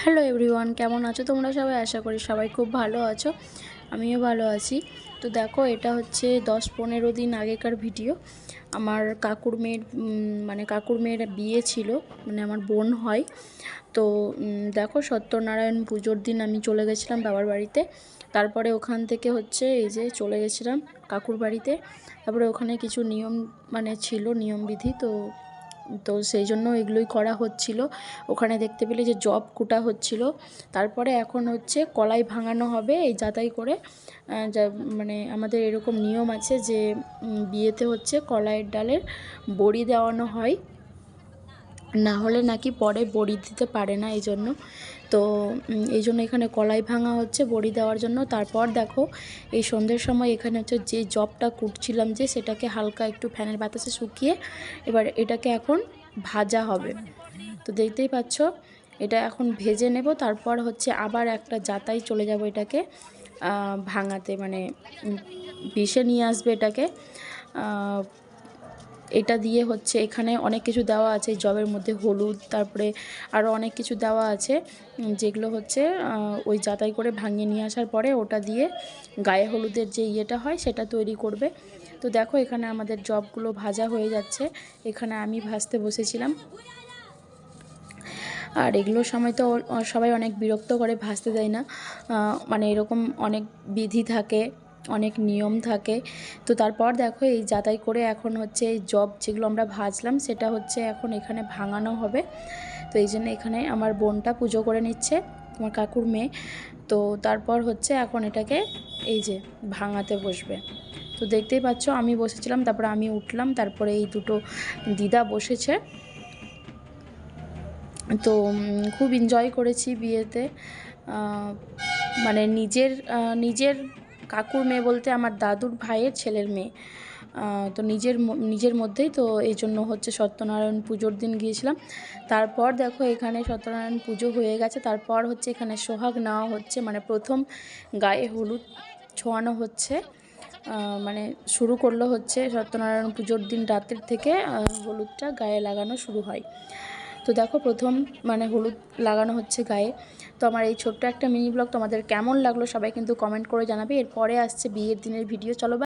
Hello everyone, কেমন আছো তোমরা সবাই? আশা করি সবাই খুব ভালো আছো। আমিও ভালো আছি। তো দেখো, এটা হচ্ছে দশ পনেরো দিন আগেকার ভিডিও। আমার কাকুর মেয়ের মানে কাকুর মেয়ের বিয়ে ছিল মানে আমার বোন হয়। তো দেখো সত্যনারায়ণ পুজোর দিন আমি চলে গেছিলাম বাবার বাড়িতে। তারপরে ওখান থেকে হচ্ছে এই যে চলে গেছিলাম কাকুর বাড়িতে। তারপরে ওখানে কিছু নিয়ম মানে ছিল নিয়মবিধি তো তো সেই জন্য এগুলোই করা হচ্ছিল। ওখানে দেখতে পেলে যে জব কুটা হচ্ছিল। তারপরে এখন হচ্ছে কলাই ভাঙানো হবে এই যাতাই করে। যা মানে আমাদের এরকম নিয়ম আছে যে বিয়েতে হচ্ছে কলাইয়ের ডালের বড়ি দেওয়ানো হয়। না হলে নাকি পরে বড়ি দিতে পারে না এই জন্য তো এই জন্য এখানে কলাই ভাঙা হচ্ছে বড়ি দেওয়ার জন্য। তারপর দেখো, এই সন্ধ্যের সময় এখানে হচ্ছে যে জবটা কুটছিলাম যে সেটাকে হালকা একটু ফ্যানের বাতাসে শুকিয়ে এবার এটাকে এখন ভাজা হবে। তো দেখতেই পাচ্ছ, এটা এখন ভেজে নেব। তারপর হচ্ছে আবার একটা জাতাই চলে যাব এটাকে ভাঙাতে মানে পিষে নিয়ে আসবে এটাকে। এটা দিয়ে হচ্ছে এখানে অনেক কিছু দেওয়া আছে জবের মধ্যে হলুদ, তারপরে আরও অনেক কিছু দেওয়া আছে যেগুলো হচ্ছে ওই যাতাই করে ভাঙিয়ে নিয়ে আসার পরে ওটা দিয়ে গায়ে হলুদের যে ইয়েটা হয় সেটা তৈরি করবে। তো দেখো এখানে আমাদের জবগুলো ভাজা হয়ে যাচ্ছে, এখানে আমি ভাজতে বসেছিলাম। আর এগুলোর সময় তো সবাই অনেক বিরক্ত করে, ভাজতে দেয় না। মানে এরকম অনেক বিধি থাকে। অনেক নিয়ম থাকে। তো তারপর দেখো এই যাতাই করে এখন হচ্ছে এই জব যেগুলো আমরা ভাজলাম সেটা হচ্ছে এখন এখানে ভাঙানো হবে। তো এই জন্য এখানে আমার বোনটা পুজো করে নিচ্ছে, আমার কাকুর মেয়ে। তো তারপর হচ্ছে এখন এটাকে এই যে ভাঙাতে বসবে। তো দেখতেই পাচ্ছ আমি বসেছিলাম, তারপরে আমি উঠলাম, তারপরে এই দুটো দিদা বসেছে। তো খুব এনজয় করেছি বিয়েতে। মানে নিজের নিজের কাকুর মেয়ে বলতে আমার দাদুর ভাইয়ের ছেলের মেয়ে। তো নিজের নিজের মধ্যেই তো এই জন্য হচ্ছে সত্যনারায়ণ পুজোর দিন গিয়েছিলাম। তারপর দেখো এখানে সত্যনারায়ণ পুজো হয়ে গেছে। তারপর হচ্ছে এখানে সোহাগ নেওয়া হচ্ছে। মানে প্রথম গায়ে হলুদ ছোঁয়ানো হচ্ছে। মানে শুরু করল হচ্ছে সত্যনারায়ণ পুজোর দিন রাতের থেকে হলুদটা গায়ে লাগানো শুরু হয়। তো দেখো প্রথম মানে হলুদ লাগানো হচ্ছে গায়ে। তো আমার এই ছোট্ট একটা মিনি ব্লগ তোমাদের কেমন লাগল সবাই কিন্তু কমেন্ট করে জানাবে। এরপরে আসছে বিয়ের দিনের ভিডিও চলো